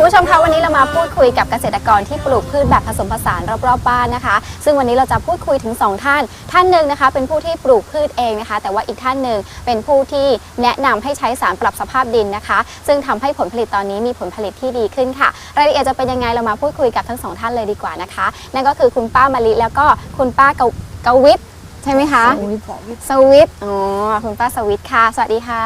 คุณผู้ชมคะวันนี้เรามาพูดคุยกับเกษตรกรที่ปลูกพืชแบบผสมผสานรอบๆบ้านนะคะ ซึ่งวันนี้เราจะพูดคุยถึง 2 ท่าน ท่านหนึ่งนะคะ เป็นผู้ที่ปลูกพืชเองนะคะ แต่ว่าอีกท่านหนึ่งเป็นผู้ที่แนะนำให้ใช้สารปรับสภาพดินนะคะ ซึ่งทำให้ผลผลิตตอนนี้มีผลผลิตที่ดีขึ้นค่ะ รายละเอียดจะเป็นยังไงเรามาพูดคุยกับทั้งสองท่านเลยดีกว่านะคะ นั่นก็คือคุณป้ามะลิแล้วก็คุณป้าเกาเกาวิทย์ใช่ไหมคะสวิตสวิตสวิตอ๋อคุณป้าสวิตค่ะ สวัสดีค่ะ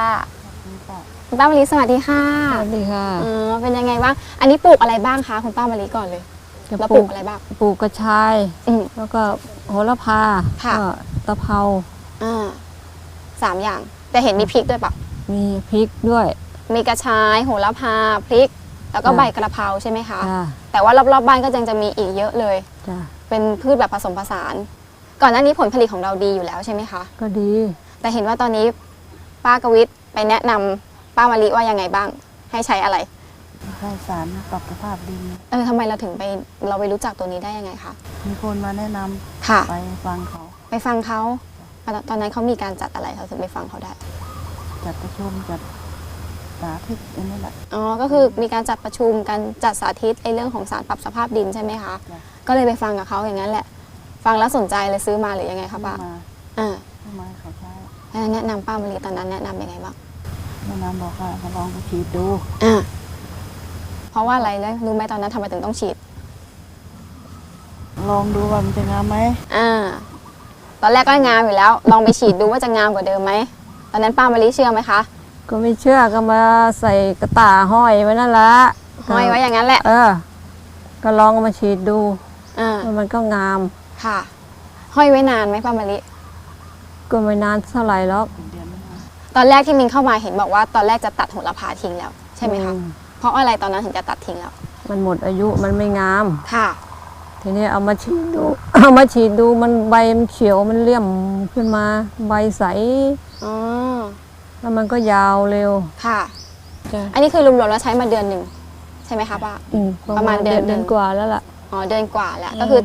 คุณป้ามะลิสวัสดีค่ะสวัสดีค่ะอ๋อเป็นยังไงบ้าง อันนี้ปลูกอะไรบ้างคะคุณป้ามะลิก่อนเลยจะแล้วปปลูลูกกอะไรบ้าง ปลูกกระชาย อืม แล้วก็โหระพาค่ะ ก็ตะเภา อ่าสามอย่าง แต่เห็นมีพริกด้วยเปล่ะมีพริกด้วยมีกระชายโหระพาพริก แล้วก็จ้ะใบกระเพราใช่ไหมคะ จ้าแต่ว่ารอบๆบ้านก็ยังจะมีอีกเยอะเลย จ้าเป็นพืชแบบผสมผสาน ก่อนหน้านี้ผลผลิตของเราดีอยู่แล้วใช่ไหมคะ ก็ดี แต่เห็นว่าตอนนี้ป้ากวิทย์ไปแนะนำ ป้ามะลิว่ายังไงบ้าง ให้ใช้อะไรใช้สารปรับสภาพดิน เออทำไมเราถึงไปเราไปรู้จักตัวนี้ได้ยังไงคะ มีคนมาแนะนำค่ะ ไปฟังเขา ไปฟังเขา ตอนนั้นเขามีการจัดอะไรเขาถึงไปฟังเขาได้ จัดประชุมจัดสาธิตอันนี้แหละ อ๋อ ก็คือมีการจัดประชุมการจัดสาธิตไอ้เรื่องของสารปรับสภาพดินใช่ไหมคะจ้ะก็เลยไปฟังกับเขาอย่างนั้นแหละ ฟังแล้วสนใจเลยซื้อมาหรือยังไงคะป้ามาอ่าซื้อมาให้เขาใช้แล้วแนะนำป้ามะลิตอนนั้นแนะนำยังไงบ้าง แนะนำบอกว่ามาลองไปฉีดดู อ่าเพราะว่าอะไรเลยรู้ไหมตอนนั้นทำไมถึงต้องฉีด ลองดูว่ามันจะงามไหมอ่า ตอนแรกก็งามอยู่แล้ว ลองไปฉีดดูว่าจะงามกว่าเดิมไหม ตอนนั้นป้ามะลิเชื่อไหมคะ ก็ไม่เชื่อก็มาใส่กระตาห้อยไว้นั่นละห้อยไว้อย่างนั้นแหละ เออ ก็ลองเอามาฉีดดูอ่า ว่ามันก็งาม ค่ะ ห้อยไว้นานไหมป้ามะลิ ก็ไม่นานเท่าไหร่หรอก ตอนแรกที่มินเข้ามาเห็นบอกว่าตอนแรกจะตัดโหระพาทิ้งแล้ว ใช่ไหมคะ อืเพราะอะไรตอนนั้นถึงจะตัดทิ้งแล้ว มันหมดอายุมันไม่งาม ค่ะ ทีนี้เอามาฉีดดู เอามาฉีดดูมันใบมันเขียวมันเลี่ยมขึ้นมาใบใส อ๋อ แล้วมันก็ยาวเร็วค่ะ จ้ะอันนี้คือรวมๆแล้วใช้มาเดือนหนึ่งใช่ไหมคะป้า อืมประมาณเดือนหนึ่ง เดือนกว่าแล้วล่ะ อ๋อเดือนกว่าแล้ว ก็คือ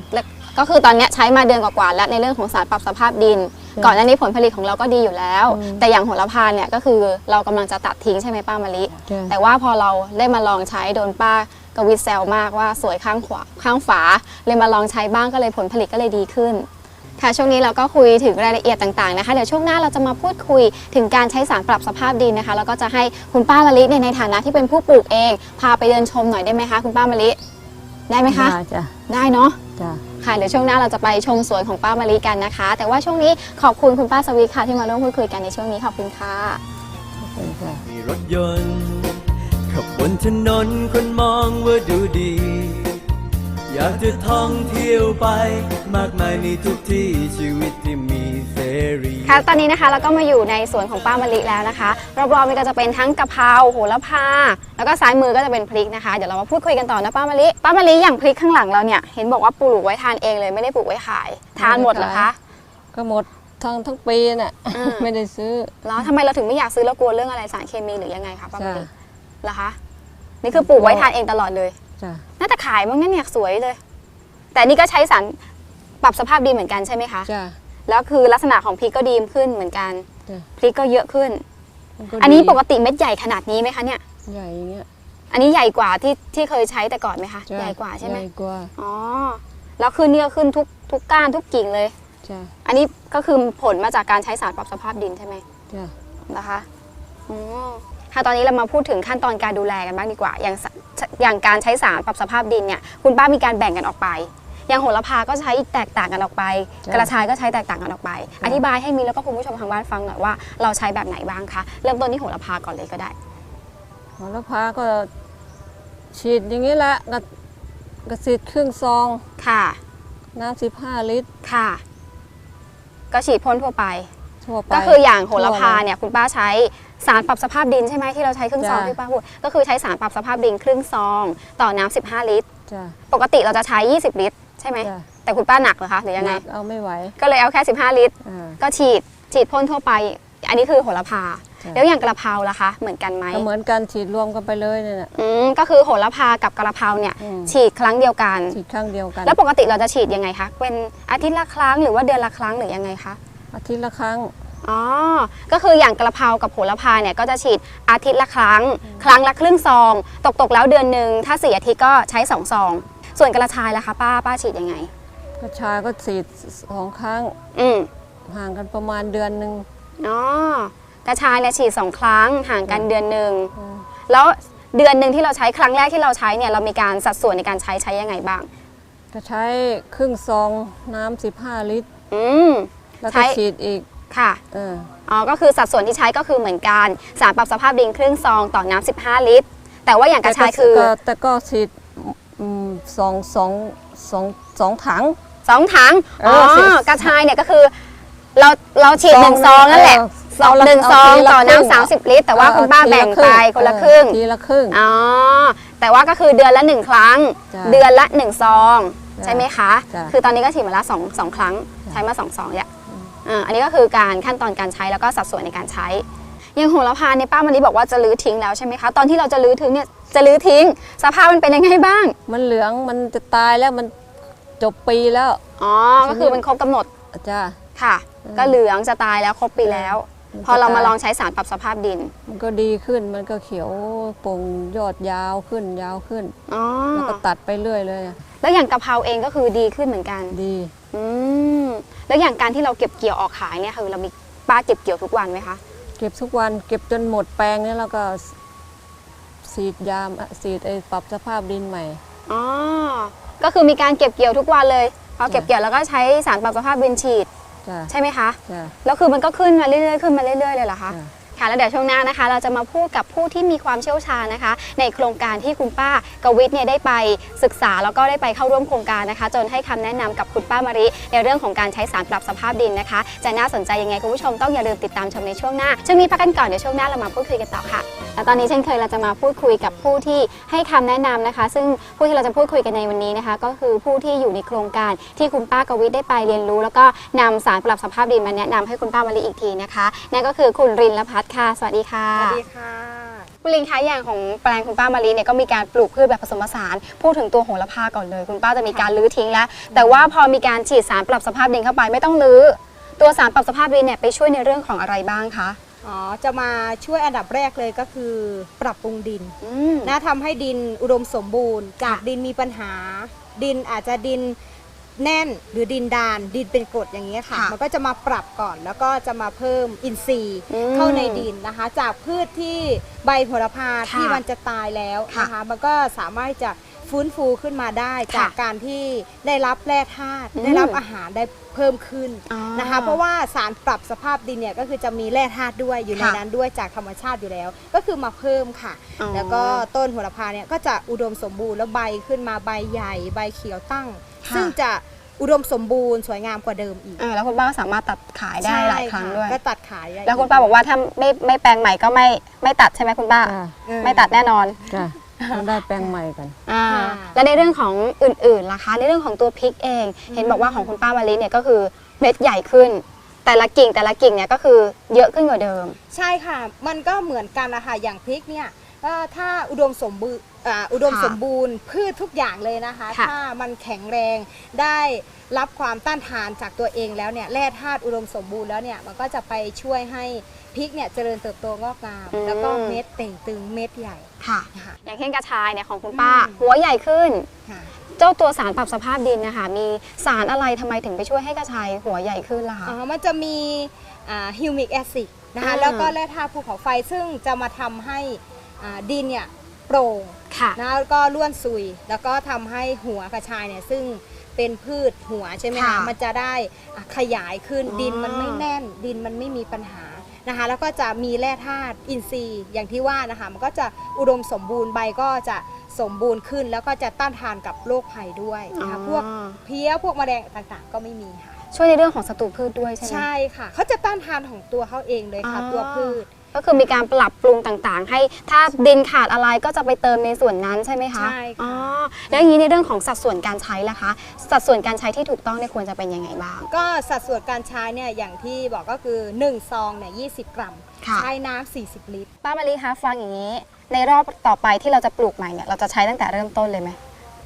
ก็คือตอนเนี้ยใช้มาเดือนกว่าๆแล้วในเรื่องของสารปรับสภาพดินอืม ก่อนหน้านี้ผลผลิตของเราก็ดีอยู่แล้วอืมแต่อย่างโหระพาเนี่ยก็คือเรากำลังจะตัดทิ้งใช่ไหมป้ามะลิจ้ะแต่ว่าพอเราได้มาลองใช้โดนป้ากวิดแซวมากว่าสวยข้างขวาข้างฝา เลยมาลองใช้บ้างก็เลยผลผลิตก็เลยดีขึ้นค่ะช่วงนี้เราก็คุยถึงรายละเอียดต่างๆนะคะเดี๋ยวช่วงหน้าเราจะมาพูดคุยถึงการใช้สารปรับสภาพดินนะคะแล้วก็จะให้คุณป้ามะลิเนี่ยในฐานะที่เป็นผู้ปลูกเอง พาไปเดินชมหน่อยได้ไหมคะคุณป้ามะลิได้ไหมคะด้จ้ะได้เนาะจ้ะ ค่ะเดี๋ยวช่วงหน้าเราจะไปชมสวนของป้ามะลิกันนะคะ แต่ว่าช่วงนี้ขอบคุณคุณป้าสวีค่ะที่มาร่วมพูดคุยกันในช่วงนี้ขอบคุณค่ะมีรถยนต์ขับบนถนนคนมองว่าดูดี อยากจะท่องเที่ยวไป มากมายในทุกที่ชีวิตที่มีเสรีค่ะตอนนี้นะคะเราก็มาอยู่ในสวนของป้ามะลิแล้วนะคะ รอบๆมันก็จะเป็นทั้งกะเพราโหระพา แล้วก็ซ้ายมือก็จะเป็นพริกนะคะ เดี๋ยวเรามาพูดคุยกันต่อนะป้ามะลิ ป้ามะลิอย่างพริกข้างหลังเราเนี่ยเห็นบอกว่าปลูกไว้ทานเองเลยไม่ได้ปลูกไว้ขาย ทานหมดเหรอคะก็หมดทั้งทั้งปีน่ะอืมไม่ได้ซื้อ แล้วทำไมเราถึงไม่อยากซื้อแล้วกลัวเรื่องอะไรสารเคมีหรือยังไงคะป้ามะลิจ้ะเหรอคะ นี่คือปลูกไว้ทานเองตลอดเลย จ้ะน่าจะขายบ้างนั่นเนี่ยสวยเลย แต่นี่ก็ใช้สารปรับสภาพดินเหมือนกันใช่ไหมคะจ้ะ แล้วคือลักษณะของพริกก็ดีขึ้นเหมือนกันจ้ะ พริกก็เยอะขึ้น มัก็อันนี้ดีปกติเม็ดใหญ่ขนาดนี้ไหมคะเนี่ย ใหญ่อย่างเงี้ยอันนี้ใหญ่กว่าที่ที่เคยใช้แต่ก่อนไหมคะจ้ะใหญ่กว่าใช่ไหมใหญ่กว่าอ๋อแล้วขึ้นนี่ก็ขึ้นทุกทุกก้านทุกกิ่งเลย จ้ะอันนี้ก็คือผลมาจากการใช้สารปรับสภาพดินใช่ไหม จ้ะ นะคะอ๋อค่ะตอนนี้เรามาพูดถึงขั้นตอนการดูแลกันบ้างดีกว่า อย่างส อย่างการใช้สารปรับสภาพดินเนี่ยคุณป้ามีการแบ่งกันออกไป อย่างโหระพาก็ใช้แตกต่างกันออกไป กระชายก็ใช้แตกต่างกันออกไป อธิบายให้มีแล้วก็คุณผู้ชมทางบ้านฟังหน่อยว่าเราใช้แบบไหนบ้างคะเริ่มต้นที่โหระพาก่อนเลยก็ได้โหระพาก็ฉีดอย่างนี้แหละกระกระฉีดครึ่งซองค่ะ น้ำสิบห้าลิตรค่ะ ก็ฉีดพ่นทั่วไปทั่วไปก็คืออย่างโหระพาทั่วเนี่ยคุณป้าใช้ สารปรับสภาพดินใช่ไหมที่เราใช้ครึ่งซองจ้ะ ที่ป้าพูดก็คือใช้สารปรับสภาพดินครึ่งซอง ต่อน้ำ15 ลิตร จ้ะปกติเราจะใช้ 20 ลิตร ใช่ไหมจ้ะแต่คุณป้าหนักเหรอคะหรือยังไงเอาไม่ไหวก็เลยเอาแค่ 15 ลิตร อ่า ก็ฉีดฉีดพ่นทั่วไป อันนี้คือโหระพา จ้ะ แล้วอย่างกระเพราล่ะคะเหมือนกันไหมก็เหมือนกันฉีดรวมกันไปเลยเนี่ยน่ะ อืมก็คือโหระพากับกระเพราเนี่ยอืม ฉีดครั้งเดียวกัน ฉีดครั้งเดียวกันแล้วปกติเราจะฉีดยังไงคะเป็นอาทิตย์ละครั้งหรือว่าเดือนละครั้งหรือยังไงคะอาทิตย์ละครั้ง อ๋อ ก็คืออย่างกระเพรากับโหระพาเนี่ยก็จะฉีดอาทิตย์ละครั้ง ครั้งละครึ่งซอง ตกตกๆแล้วเดือนหนึ่งถ้าสี่อาทิตย์ก็ใช้สองซอง ส่วนกระชายล่ะคะป้าป้าฉีดยังไง กระชายก็ฉีดสองครั้งอืม ห่างกันประมาณเดือนหนึ่ง อ๋อกระชายเนี่ยฉีดสองครั้งห่างกันเดือนหนึ่งอืม แล้วเดือนหนึ่งที่เราใช้ครั้งแรกที่เราใช้เนี่ยเรามีการสัดส่วนในการใช้ใช้ยังไงบ้าง ก็ใช้ครึ่งซองน้ำสิบห้าลิตร อืม แล้วใช้ ก็ฉีดอีก ค่ะเอออ๋อก็คือสัดส่วนที่ใช้ก็คือเหมือนกันสารปรับสภาพดินครึ่งซองต่อน้ำ15 ลิตร แต่ว่าอย่างกระชายคือแต่ก็แต่ก็ฉีดอืมสองสองสองสองถัง2ถังเออ๋ออสิ กระชายเนี่ยก็คือเราเราฉีดหนึ่งซองนั่นแหละเออซองเอาละหนึ่งเอาซองทีละต่อครึ่งน้ำสามสิบลิตร แต่ว่าเออคุณป้าทีแบ่ละงครึ่ไปคนละครึ่งทีละครึ่ง อ๋อ แต่ว่าก็คือเดือนละหนึ่งครั้ง จ้ะเดือนละหนึ่งซอง จ้ะใช่ไหมคะ จ้ะคือตอนนี้ก็ฉีดมาละสองสองครั้งใช้มาสองซองเนี่ย อ่าอันนี้ก็คือการขั้นตอนการใช้แล้วก็สัดส่วนในการใช้อยังโหระพาเนี่ยป้ามันนี้บอกว่าจะลื้อทิ้งแล้วใช่ไหมคะ ตอนที่เราจะลื้อทิ้งเนี่ยจะลื้อทิ้ง สภาพมันเป็นยังไงบ้าง มันเหลืองมันจะตายแล้วมันจบปีแล้วอ๋อก็คือมันครบกำหนดจ้าค่ะอืมก็เหลืองจะตายแล้วครบปีแล้วมันจะพอเรามาตายลองใช้สารปรับสภาพดิน มันก็ดีขึ้นมันก็เขียวโป่งยอดยาวขึ้นยาวขึ้นอ๋อแล้วก็ตัดไปเรื่อยเลยอะแล้วอย่างกะเพราเองก็คือดีขึ้นเหมือนกันดี อืม แล้วอย่างการที่เราเก็บเกี่ยวออกขายเนี่ยคือเรามีป้าเก็บเกี่ยวทุกวันไหมคะเก็บทุกวันเก็บจนหมดแปลงเนี่ยแล้วก็สีดยามสีดไอ้ปรับสภาพดินใหม่อ๋อก็คือมีการเก็บเกี่ยวทุกวันเลยพอเก็บเกี่ยวแล้วก็ใช้สารปรับสภาพดินฉีดจ้าใช่ไหมคะจ้าแล้วคือมันก็ขึ้นมาเรื่อยๆขึ้นมาเรื่อยๆเลยเหรอคะจ้ะ ค่ะแล้วเดี๋ยวช่วงหน้านะคะ เราจะมาพูดกับผู้ที่มีความเชี่ยวชาญนะคะ ในโครงการที่คุณป้ากวิทย์เนี่ยได้ไปศึกษาแล้วก็ได้ไปเข้าร่วมโครงการนะคะ จนให้คำแนะนำกับคุณป้ามาริ ในเรื่องของการใช้สารปรับสภาพดินนะคะ จะน่าสนใจยังไงคุณผู้ชมต้องอย่าลืมติดตามชมในช่วงหน้าช่วงนี้พักกันก่อนเดี๋ยวช่วงหน้าเรามาพูดคุยกันต่อค่ะและตอนนี้เช่นเคยเราจะมาพูดคุยกับผู้ที่ให้คำแนะนำนะคะ ซึ่งผู้ที่เราจะพูดคุยกันในวันนี้นะคะ ก็คือผู้ที่อยู่ในโครงการที่คุณป้ากวิทย์ได้ไปเรียนรู้ แล้วก็นำสารปรับสภาพดินมาแนะนำให้คุณป้ามะลิอีกทีนะคะนั่นก็คือคุณรินละพัฒค่ะ สวัสดีค่ะสวัสดีค่ะคุณลินคะอย่างของแปลงคุณป้ามะลิเนี่ยก็มีการปลูกพืชแบบผสมผสานพูดถึงตัวโหระพาก่อนเลย คุณป้าจะมีการรื้อทิ้งแล้ว แต่ว่าพอมีการฉีดสารปรับสภาพดินเข้าไปไม่ต้องรื้อตัวสารปรับสภาพดินเนี่ยไปช่วยในเรื่องของอะไรบ้างคะอ๋อจะมาช่วยอันดับแรกเลยก็คือ ปรับปรุงดินอืมนะทำให้ดินอุดมสมบูรณ์ จากค่ะดินมีปัญหา ดินอาจจะดิน แน่นหรือดินดานดินเป็นกรดอย่างนี้ยค่ะ ค่ะมันก็จะมาปรับก่อนแล้วก็จะมาเพิ่มอินทรีย์อืมเข้าในดินนะคะ จากพืชที่ใบโหระพาค่ะที่มันจะตายแล้วค่ะนะคะ มันก็สามารถที่จะฟื้นฟูขึ้นมาได้ ค่ะจากการที่ได้รับแร่ธาตุอืม ได้รับอาหารได้เพิ่มขึ้นอ๋อ นะคะ เพราะว่าสารปรับสภาพดินเนี่ยก็คือจะมีแร่ธาตุด้วยอยู่ในค่ะ นั้นด้วยจากธรรมชาติอยู่แล้ว ก็คือมาเพิ่มค่ะ อ๋อ แล้วก็ต้นโหระพาเนี่ยก็จะอุดมสมบูรณ์แล้วใบขึ้นมาใบใหญ่ ใบเขียวตั้งค่ะ ซึ่งจะอุดมสมบูรณ์สวยงามกว่าเดิมอีกเออแล้วคุณป้าก็สามารถตัดขายได้หลายครั้งใช่ะด้วย ก็ตัดขายได้แล้วคุณป้าบอกว่าถ้าไม่ไม่แปลงใหม่ก็ไม่ไม่ตัดใช่ไหมคุณป้าจ้าเออไม่ตัดแน่นอน จ้าต้องได้แปลงใหม่กัน อ่าค่ะแล้วในเรื่องของอื่นๆล่ะคะ ในเรื่องของตัวพริกเอง เห็นบอกว่าของคุณป้ามะลิเนี่ยก็คือเม็ดใหญ่ขึ้น แต่ละกิ่งแต่ละกิ่งเนี่ยก็คือเยอะขึ้นกว่าเดิม ใช่ค่ะ มันก็เหมือนกันนะคะอย่างพริกเนี่ยก็ถ้าอุดมสมบูรณ์ อ่าอุดมค่ะสมบูรณ์พืชทุกอย่างเลยนะคะ ค่ะ ถ้ามันแข็งแรงได้รับความต้านทานจากตัวเองแล้วเนี่ยแร่ธาตุอุดมสมบูรณ์แล้วเนี่ยมันก็จะไปช่วยให้พริกเนี่ยเจริญเติบโตงอกงามแล้วก็เม็ดเต่งตึงเม็ดใหญ่ค่ะค่ะอย่างเช่นกระชายเนี่ยของคุณป้า อืม หัวใหญ่ขึ้น ค่ะ เจ้าตัวสารปรับสภาพดินนะคะมีสารอะไรทำไมถึงไปช่วยให้กระชายหัวใหญ่ขึ้นล่ะคะ อ๋อมันจะมีฮิวมิกแอซิดนะคะ อ่าแล้วก็แร่ธาตุภูเขาไฟซึ่งจะมาทำให้อ่าดินเนี่ย โปร่งค่ะนะแล้วก็ล้วนซุย แล้วก็ทำให้หัวกระชายเนี่ยซึ่งเป็นพืชหัวใช่ไหมค่ะคะมันจะได้อะขยายขึ้นอ๋อดินมันไม่แน่น ดินมันไม่มีปัญหานะคะ แล้วก็จะมีแร่ธาตุอินทรีย์อย่างที่ว่านะคะ มันก็จะอุดมสมบูรณ์ใบก็จะสมบูรณ์ขึ้น แล้วก็จะต้านทานกับโรคภัยด้วยนะคะพวกเพี้ยพวกแมลงต่างๆ ก็ไม่มีค่ะช่วยในเรื่องของศัตรูพืชด้วยใช่ไหมใช่ค่ะเขาจะต้านทานของตัวเขาเองเลยค่ะอ๋อตัวพืช ก็คือมีการปรับปรุงต่างๆ ให้ถ้าดินขาดอะไรก็จะไปเติมในส่วนนั้นใช่ไหมคะใช่ค่ะ อ๋อแล้วอย่างนี้ในเรื่องของสัดส่วนการใช้ล่ะคะ สัดส่วนการใช้ที่ถูกต้องเนี่ยควรจะเป็นยังไงบ้าง ก็สัดส่วนการใช้เนี่ยอย่างที่บอกก็คือ 1 ซองเนี่ย20กรัม ค่ะ ใช้น้ำ40 ลิตร ป้ามะลิคะฟังอย่างนี้ ในรอบต่อไปที่เราจะปลูกใหม่เนี่ยเราจะใช้ตั้งแต่เริ่มต้นเลยไหม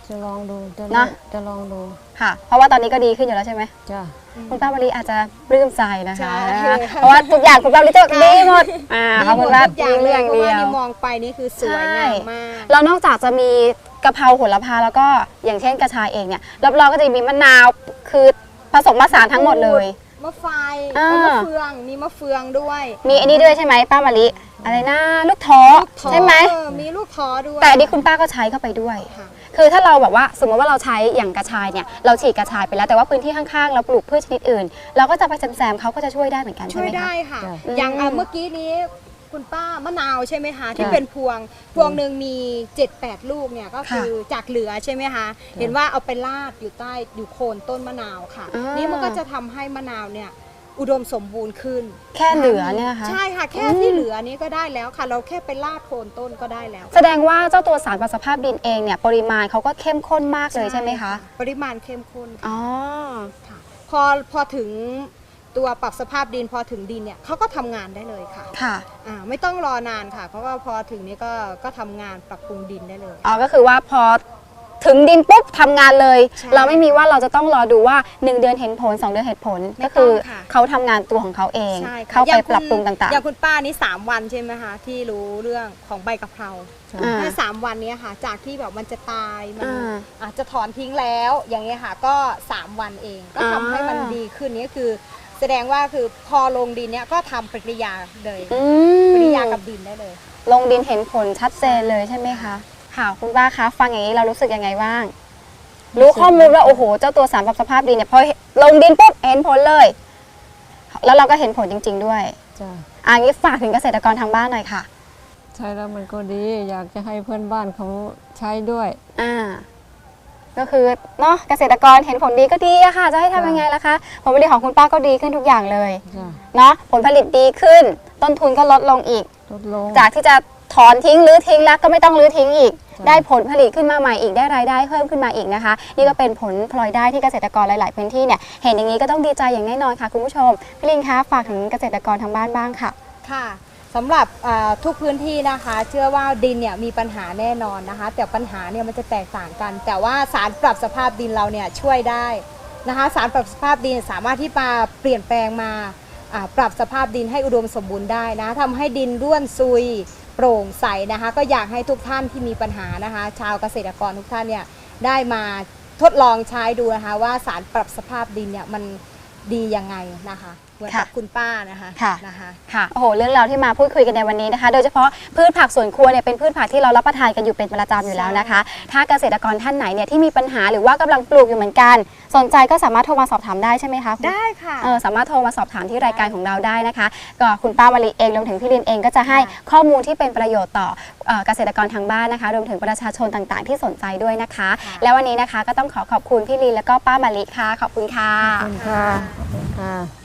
จะลองดู จะนะ จะลองดูค่ะ เพราะว่าตอนนี้ก็ดีขึ้นอยู่แล้วใช่ไหม จ้า คุณป้าวลีอาจจะปลื้มใจนะคะ ใช่ เพราะว่าทุกอย่างคุณป้าวลีจะดีหมดอ่าดีเขาหมคุณดว่าทุกอย่างเลเรื่อยงเพราะเดีว่ายว นี่มองไปนี่คือสวยงามมากแล้วนอกจากจะมีกะเพราโหระพาแล้วก็อย่างเช่นกระชายเองเนี่ยรับรองก็จะมีมะนาวคือผสมผสานทั้งหมดเลย มะไฟอ่า มะเฟืองมีมะเฟืองด้วยมีอันนี้ด้วยใช่ไหมป้ามะลิอะไรนะลูกท้อท้อใช่ไหมเออมีลูกท้อด้วยแต่อันนี้คุณป้าก็ใช้เข้าไปด้วย ค่ะ คือถ้าเราแบบว่าสมมติว่าเราใช้อย่างกระชายเนี่ยเราฉีดกระชายไปแล้วแต่ว่าพื้นที่ข้างๆเราปลูกพืชชนิดอื่น เราก็จะไปแซมๆเขาก็จะช่วยได้เหมือนกันใช่ช่วไหยมคะ ได้ค่ะจ้ะอย่างอะอืมเมื่อกี้นี้คุณป้ามะนาวใช่ไหมคะ ที่จ้ะเป็นพวงพวงหนึ่งมี 7-8 ลูกเนี่ยก็คือจากเหลือใช่ไหมคะ เห็นว่าเอาไปลาดอยู่ใต้อยู่โคนต้นมะนาวค่ะ อ่านี่ นี่มันก็จะทำให้มะนาวเนี่ย อุดมสมบูรณ์ขึ้น แค่เหลือเนี่ยนะคะ ใช่ค่ะแค่อืมที่เหลือนี้ก็ได้แล้วค่ะ เราแค่ไปลาดโคนต้นก็ได้แล้วแสดงว่าเจ้าตัวสารปรับสภาพดินเองเนี่ยปริมาณเขาก็เข้มข้นมากเลยใช่ไหมคะ ปริมาณเข้มข้นค่ะอ๋อ ค่ะพอพอถึงตัวปรับสภาพดินพอถึงดินเนี่ยเขาก็ทำงานได้เลยค่ะค่ะอ่าไม่ต้องรอนานค่ะ เพราะว่าพอถึงนี้ก็ก็ทำงานปรับปรุงดินได้เลย อ๋อก็คือว่าพอ ถึงดินปุ๊บทำงานเลย ใช่เราไม่มีว่าเราจะต้องรอดูว่า 1 เดือนเห็นผล 2 เดือนเห็นผลไม่ก็คือต้องค่ะ เขาทำงานตัวของเขาเอง ใช่ค่ะเข้าอไปย่งคุณปรับปรุงต่าง อย่างคุณป้านี่3 วันใช่ไหมคะที่รู้เรื่องของใบกะเพราใช่อ่า ถ้าสามวันเนี้ยค่ะ จากที่แบบมันจะตายมัน อ่า อาจจะถอนทิ้งแล้วอย่างเงี้ยค่ะก็ 3 วันเองก็ทำให้มันอ่า ดีขึ้นนี่คือ แสดงว่าคือพอลงดินเนี้ยก็ทำปฏิกิริยาเลยๆอืปฏิกิริมยากับดินได้เลย ลงดินเห็นผลชัดเจนเลยใช่ไหมคะ ค่ะคุณป้าคะฟังอย่างนี้เรารู้สึกยังไงบ้าง รู้ข้อมูลว่าโอ้โห เจ้าตัวสารปรับสภาพดินเนี่ยพอลงดินปุ๊บเห็นผลเลย แล้วเราก็เห็นผลจริง ๆ ด้วยจ้ะอ่างี้ฝากถึงเกษตรกรทางบ้านหน่อยค่ะ ใช้แล้วมันก็ดี อยากจะให้เพื่อนบ้านเขาใช้ด้วย อ่า ก็คือเนาะเกษตรกรเห็นผลดีก็ดีอะค่ะ จะให้ทำยังไงล่ะคะผลผลิตของคุณป้าก็ดีขึ้นทุกอย่างเลยจ้ะ เนาะผลผลิตดีขึ้น ต้นทุนก็ลดลงอีก ลดลง จากที่จะ ถอนทิ้งหรือทิ้งแล้วก็ไม่ต้องรื้อทิ้งอีก ได้ผลผลิตขึ้นมาใหม่อีกได้รายได้เพิ่มขึ้นมาอีกนะคะ นี่ก็เป็นผลพลอยได้ที่เกษตรกรหลาย ๆ พื้นที่เนี่ยเห็นอย่างนี้ก็ต้องดีใจอย่างแน่นอนค่ะคุณผู้ชมพี่ลิงคะฝากถึงเกษตรกรทางบ้านบ้างค่ะค่ะสำหรับทุกพื้นที่นะคะ เชื่อว่าดินเนี่ยมีปัญหาแน่นอนนะคะ แต่ปัญหาเนี่ยมันจะแตกต่างกัน แต่ว่าสารปรับสภาพดินเราเนี่ยช่วยได้นะคะสารปรับสภาพดินสามารถที่มาเปลี่ยนแปลงมาอ่าปรับสภาพดินให้อุดมสมบูรณ์ได้นะทำให้ดินร่วนซุย โปร่งใสนะคะ ก็อยากให้ทุกท่านที่มีปัญหานะคะ ชาวเกษตรกรทุกท่านเนี่ยได้มาทดลองใช้ดูนะคะว่าสารปรับสภาพดินเนี่ยมันดียังไงนะคะเหมือนกับค่ะคุณป้านะคะค่ะนะคะค่ะโอ้โหเรื่องราวที่มาพูดคุยกันในวันนี้นะคะ โดยเฉพาะพืชผักสวนครัวเนี่ยเป็นพืชผักที่เรารับประทานกันอยู่เป็นประจำอยู่แล้วนะคะ ถ้าเกษตรกรท่านไหนเนี่ยที่มีปัญหาหรือว่ากำลังปลูกอยู่เหมือนกัน สนใจก็สามารถโทรมาสอบถามได้ใช่ไหมคะคุณได้ค่ะเออสามารถโทรมาสอบถามที่รายการของเราได้นะคะ ก็คุณป้าวลีเองรวมถึงพี่ลินเองก็จะให้ข้อมูลที่เป็นประโยชน์ต่อเอ่อเกษตรกรทางบ้านนะคะ รวมถึงประชาชนต่างๆ ที่สนใจด้วยนะคะค่ะแล้ววันนี้นะคะก็ต้องขอขอบคุณพี่ลินแล้วก็ป้ามะลิค่ะขอบคุณค่ะขอบคุณค่ะ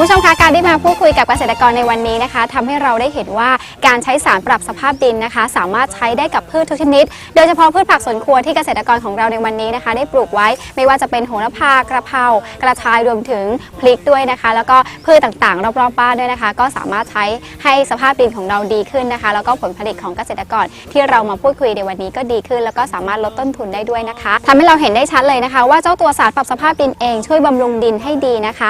คุณผู้ชมคะการได้มาพูดคุยกับเกษตรกรในวันนี้นะคะทำให้เราได้เห็นว่าการใช้สารปรับสภาพดินนะคะ สามารถใช้ได้กับพืชทุกชนิด โดยเฉพาะพืชผักสวนครัวที่เกษตรกรของเราในวันนี้นะคะ ได้ปลูกไว้ไม่ว่าจะเป็นโหระพากระเพรากระชายรวมถึงพริกด้วยนะคะ แล้วก็พืชต่างๆ รอบๆบ้านด้วยนะคะ ก็สามารถใช้ให้สภาพดินของเราดีขึ้นนะคะ แล้วก็ผลผลิตของเกษตรกรที่เรามาพูดคุยในวันนี้ก็ดีขึ้น แล้วก็สามารถลดต้นทุนได้ด้วยนะคะทำให้เราเห็นได้ชัดเลยนะคะ ว่าเจ้าตัวสารปรับสภาพดินเองช่วยบำรุงดินให้ดีนะคะ